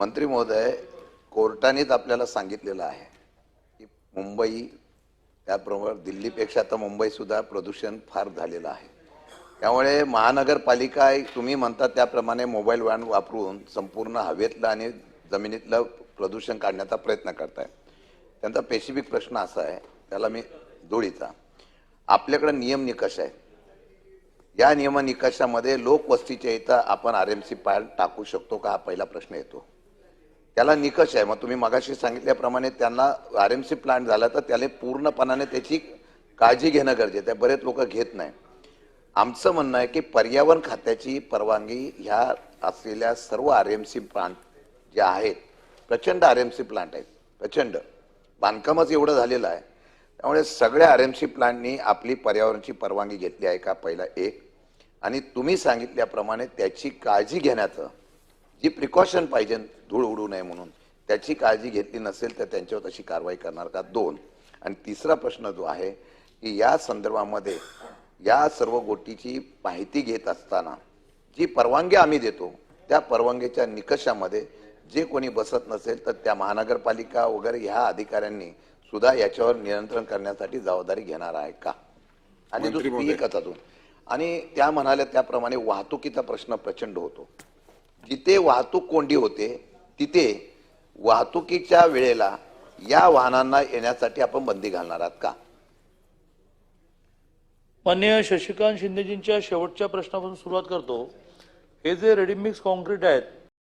मंत्री महोदय कोर्टानेच आपल्याला सांगितलेलं आहे की मुंबई त्याप्रमाणे दिल्लीपेक्षा तर मुंबईसुद्धा प्रदूषण फार झालेलं आहे. त्यामुळे महानगरपालिका तुम्ही म्हणता त्याप्रमाणे मोबाईल वॅन वापरून संपूर्ण हवेतलं आणि जमिनीतलं प्रदूषण काढण्याचा प्रयत्न करताय त्यांचा पेसिफिक प्रश्न असा आहे त्याला मी जोडीचा आपल्याकडे नियम निकष आहे या नियम निकषामध्ये लोकवस्तीच्या इथं आपण आर एम सी पाय टाकू शकतो का? हा पहिला प्रश्न येतो. त्याला निकष आहे. मग तुम्ही मगाशी सांगितल्याप्रमाणे त्यांना आर एम सी प्लांट झाला तर त्याला पूर्णपणाने त्याची काळजी घेणं गरजेचं आहे. बरेच लोक घेत नाही. आमचं म्हणणं आहे की पर्यावरण खात्याची परवानगी ह्या असलेल्या सर्व आर एम सी प्लांट जे आहेत प्रचंड आर एम सी प्लांट आहेत. प्रचंड. बांधकामच एवढं झालेलं आहे. त्यामुळे सगळ्या आर एम सी प्लांटनी आपली पर्यावरणाची परवानगी घेतली आहे का? पहिला एक. आणि तुम्ही सांगितल्याप्रमाणे त्याची काळजी घेण्याचं जी प्रिकॉशन पाहिजे धूळ उडू नये म्हणून. त्याची काळजी घेतली नसेल तर त्यांच्यावर तशी कारवाई करणार का? दोन. आणि तिसरा प्रश्न जो आहे की या संदर्भामध्ये या सर्व गोष्टीची माहिती घेत असताना जी परवानगी आम्ही देतो त्या परवानगीच्या निकषामध्ये जे कोणी बसत नसेल तर त्या महानगरपालिका वगैरे ह्या अधिकाऱ्यांनी सुद्धा याच्यावर नियंत्रण करण्यासाठी जबाबदारी घेणार आहे का? आणि दुसरी एकच अजून. आणि त्या म्हणाल्या त्याप्रमाणे वाहतुकीचा प्रश्न प्रचंड होतो. जिथे वाहतूक कोंडी होते तिथे वाहतुकीच्या वेळेला या वाहनांना येण्यासाठी आपण बंदी घालणार आहात का? मान्य शशिकांत शिंदेजींच्या शेवटच्या प्रश्नापासून सुरुवात करतो. हे जे रेडीमिक्स कॉन्क्रीट आहेत